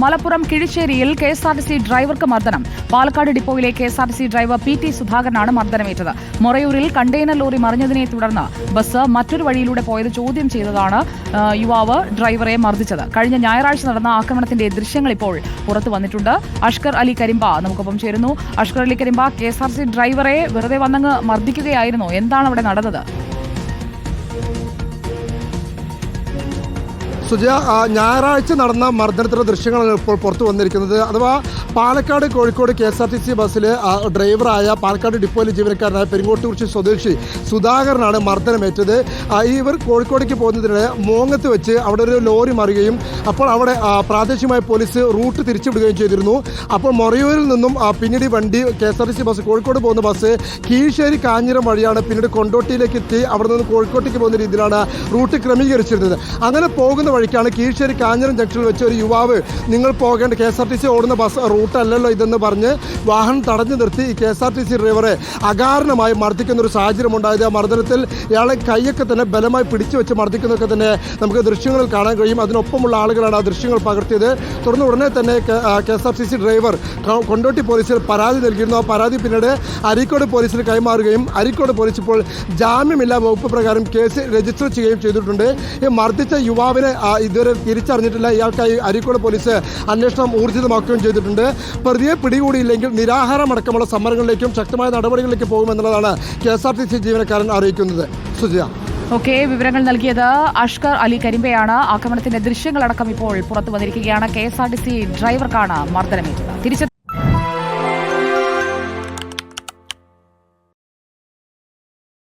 Malappuram കിഴിശ്ശേരിയിൽ K S R T C ഡ്രൈവർക്ക് മർദ്ദനം. Palakkad ഡിപ്പോയിലെ K S R T C driver P T സുധാകരനാണ് മർദ്ദനമേറ്റത്. മൊറയൂരിൽ container lorry മറിഞ്ഞതിനെ തുടർന്ന് bus മറ്റൊരു വഴിയിലൂടെ പോയത് ചോദ്യം ചെയ്തതാണ് യുവാവ് ഡ്രൈവറെ മർദ്ദിച്ചത്. കഴിഞ്ഞ ഞായറാഴ്ച നടന്ന ആക്രമണത്തിന്റെ ദൃശ്യങ്ങൾ ഇപ്പോൾ പുറത്തു വന്നിട്ടുണ്ട്. അഷ്കർ അലി കരിമ്പ നമുക്കൊപ്പം ചേരുന്നു. Ashkar Ali Karimba K S R C ഡ്രൈവറെ വെറുതെ വന്നങ്ങ് മർദ്ദിക്കുകയായിരുന്നു. എന്താണ് അവിടെ നടന്നത്? സുജയ ഞായറാഴ്ച നടന്ന മർദ്ദനത്തിന്റെ ദൃശ്യങ്ങളാണ് ഇപ്പോൾ പുറത്തു വന്നിരിക്കുന്നത്. അഥവാ Palakkad Kozhikode K S R T C ബസ്സിൽ ഡ്രൈവറായ പാലക്കാട് ഡിപ്പോയിലെ ജീവനക്കാരനായ പെരിങ്ങോട്ടുകുറിച്ചി സ്വദേശി സുധാകരനാണ് മർദ്ദനമേറ്റത്. ഇവർ കോഴിക്കോടേക്ക് പോകുന്നതിനിടെ മോങ്ങത്ത് വെച്ച് അവിടെ ഒരു ലോറി മറിയുകയും അപ്പോൾ അവിടെ പ്രാദേശികമായ പോലീസ് റൂട്ട് തിരിച്ചുവിടുകയും ചെയ്തിരുന്നു. അപ്പോൾ മൊറയൂരിൽ നിന്നും പിന്നീട് വണ്ടി K S R T C bus Kozhikode പോകുന്ന ബസ് കീഴ്ശ്ശേരി കാഞ്ഞിരം വഴിയാണ് പിന്നീട് കൊണ്ടോട്ടിയിലേക്ക് എത്തി. അവിടെ നിന്ന് കോഴിക്കോട്ടേക്ക് പോകുന്ന രീതിയിലാണ് റൂട്ട് ക്രമീകരിച്ചിരുന്നത്. അങ്ങനെ പോകുന്ന വഴിക്കാണ് കീഴ്ശ്ശേരി കാഞ്ഞിരം ജംഗ്ഷനിൽ വെച്ച് ഒരു യുവാവ് നിങ്ങൾ പോകേണ്ട K S R T C ഓടുന്ന ബസ് റൂട്ടല്ലല്ലോ ഇതെന്ന് പറഞ്ഞ് വാഹനം തടഞ്ഞു നിർത്തി ഈ K S R T C ഡ്രൈവറെ അകാരണമായി മർദ്ദിക്കുന്ന ഒരു സാഹചര്യം ഉണ്ടായത്. ആ മർദ്ദനത്തിൽ ഇയാളെ കൈയൊക്കെ തന്നെ ബലമായി പിടിച്ചു വെച്ച് മർദ്ദിക്കുന്നതൊക്കെ തന്നെ നമുക്ക് ദൃശ്യങ്ങളിൽ കാണാൻ കഴിയും. അതിനൊപ്പമുള്ള ആളുകളാണ് ആ ദൃശ്യങ്ങൾ പകർത്തിയത്. തുടർന്ന് ഉടനെ തന്നെ K S R T C driver Kondotty പോലീസിൽ പരാതി നൽകിയിരുന്നു. ആ പരാതി പിന്നീട് അരീക്കോട് പോലീസിൽ കൈമാറുകയും അരീക്കോട് പോലീസ് ഇപ്പോൾ ജാമ്യമില്ലാ വകുപ്പ് പ്രകാരം കേസ് രജിസ്റ്റർ ചെയ്യുകയും ചെയ്തിട്ടുണ്ട്. ഈ മർദ്ദിച്ച യുവാവിനെ ഇതുവരെ തിരിച്ചറിഞ്ഞിട്ടില്ല. ഇയാൾക്കായി അരീക്കോട് പോലീസ് അന്വേഷണം ഊർജിതമാക്കുകയും ചെയ്തിട്ടുണ്ട്. പ്രതിയെ പിടികൂടിയില്ലെങ്കിൽ നിരാഹാരമടക്കമുള്ള സമരങ്ങളിലേക്കും ശക്തമായ നടപടികളിലേക്ക് പോകുമെന്നുള്ളതാണ് K S R T C ജീവനക്കാരൻ അറിയിക്കുന്നത്. സുജിയ. ഓക്കെ വിവരങ്ങൾ നൽകിയത് അഷ്കർ അലി കരിമ്പയാണ്. ആക്രമണത്തിന്റെ ദൃശ്യങ്ങളടക്കം ഇപ്പോൾ പുറത്തു വന്നിരിക്കുകയാണ്. K S R T C ഡ്രൈവർക്കാണ് മർദ്ദനമേറ്റത്.